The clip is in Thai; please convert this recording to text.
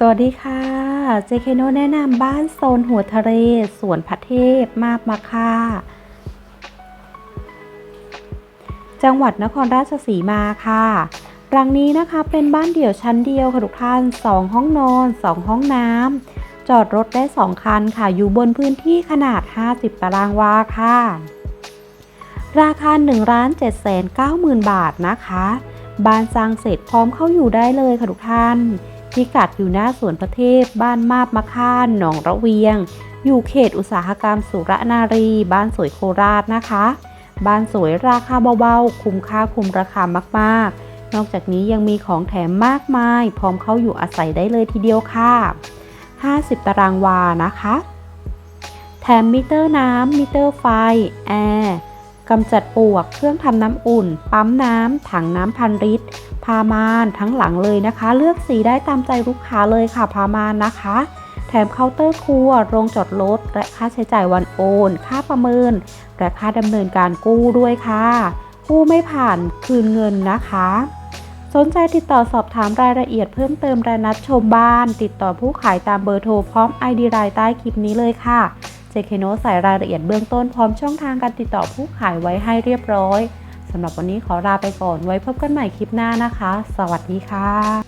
สวัสดีค่ะ เจเคโนแนะนำบ้านโซนหัวทะเลสวนพระเทพมาบมาค่ะจังหวัดนครราชสีมาค่ะรังนี้นะคะเป็นบ้านเดี่ยวชั้นเดียวค่ะทุกท่าน 2 ห้องนอน 2 ห้องน้ำจอดรถได้ 2 คันค่ะ อยู่บนพื้นที่ขนาด 50 ตารางวาค่ะ ราคา1 7 9 0 0 0 0 บาทนะคะ บ้านสร้างเสร็จพร้อมเข้าอยู่ได้เลยค่ะทุกท่าน พิกัดอยู่หน้าสวนประเทศ บ้านมาบมะค่านหนองระเวียง อยู่เขตอุตสาหกรรมสุรนารี บ้านสวยโคราชนะคะ บ้านสวยราคาเบาๆ คุ้มค่าคุ้มราคามากๆ นอกจากนี้ยังมีของแถมมากมาย พร้อมเข้าอยู่อาศัยได้เลยทีเดียวค่ะ 50 ตารางวานะคะ แถมมิเตอร์น้ำมิเตอร์ไฟ แอร์ กำจัดปลวก เครื่องทำน้ำอุ่น ปั๊มน้ำ ถังน้ำพันลิตร พามานทั้งหลังเลยนะคะ เลือกสีได้ตามใจลูกค้าเลยค่ะ พามานนะคะ แถมเคาน์เตอร์ครัว โรงจอดรถ และค่าใช้จ่ายวันโอน ค่าประเมิน และค่าดำเนินการกู้ด้วยค่ะ กู้ไม่ผ่านคืนเงินนะคะ สนใจติดต่อสอบถามรายละเอียดเพิ่มเติมรายนัดชมบ้าน ติดต่อผู้ขายตามเบอร์โทรพร้อม ID รายใต้คลิปนี้เลยค่ะ เจเคโนใส่รายละเอียดเบื้องต้นพร้อมช่องทางการติดต่อผู้ขายไว้ให้เรียบร้อยสำหรับวันนี้ขอลาไปก่อนไว้พบกันใหม่คลิปหน้านะคะ สวัสดีค่ะ